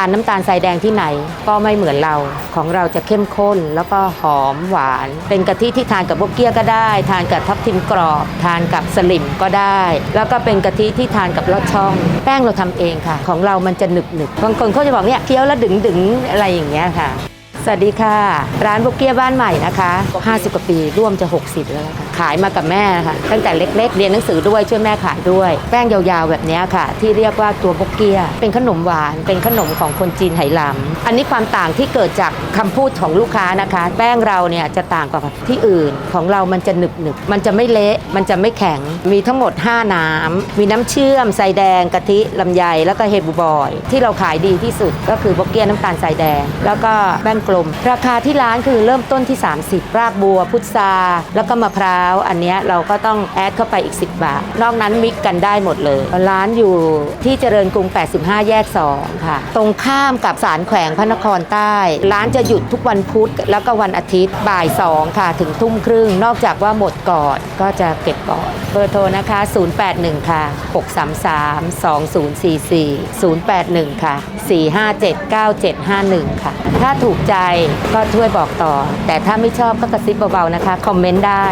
านน้ำตาลทรายแดงที่ไหนก็ไม่เหมือนเราของเราจะเข้มข้นแล้วก็หอมหวาน เป็นกะทิที่ทานกับพวกเกี้ยก็ได้ ทานกับทับทิมกรอบ ทานกับสลิมก็ได้ แล้วก็เป็นกะทิที่ทานกับลอดช่อง แป้งเราทำเองค่ะ ของเรามันจะหนึบหนึบบางคนเขาจะบอกเนี่ยเคี้ยวแล้วดึงดึงๆอะไรอย่างเงี้ยค่ะ สวัสดีค่ะ ร้านบุกเกี้ยบ้านใหม่นะคะ 50กว่าปีร่วมจะ 60 แล้วค่ะ ขายมากับแม่ค่ะตั้งแต่เล็ก ๆ เรียนหนังสือด้วยช่วยแม่ขายด้วย แป้งยาวๆแบบนี้ค่ะ ที่เรียกว่าตัวบกเกียเป็นขนมหวาน เป็นขนมของคนจีนไหหลำอันนี้ความต่างที่เกิดจากคำพูดของลูกค้านะคะ แป้งเราเนี่ยจะต่างกว่าที่อื่นของเรามันจะหนึบหนึบมันจะไม่เละมันจะไม่แข็งมีทั้งหมด 5 น้ำมีน้ำเชื่อมใสแดงกะทิลำไยแล้วก็เฮบูบอย ที่เราขายดีที่สุดก็คือบกเกียน้ำตาลใสแดง แล้วก็แป้งกลม ราคาที่ร้านคือเริ่มต้นที่ 30รากบัวพุทราแล้วก็มะพร้าวอันนี้เราก็ต้องแอดเข้าไปอีก 10 บาท นอกนั้นมิกกันได้หมดเลย ร้านอยู่ที่เจริญกรุง 85 แยก 2 ค่ะ ตรงข้ามกับศาลแขวงพระนครใต้ ร้านจะหยุดทุกวันพุธแล้วก็วันอาทิตย์บ่าย 2 ค่ะ ถึงทุ่มครึ่ง นอกจากว่าหมดก่อนก็จะเก็บก่อน เบอร์โทรนะคะ 081 ค่ะ 633 2044 081 ค่ะ 457 9751 ค่ะ ถ้าถูกใจก็ช่วยบอกต่อ แต่ถ้าไม่ชอบก็กระซิบเบาๆนะคะ คอมเมนต์ได้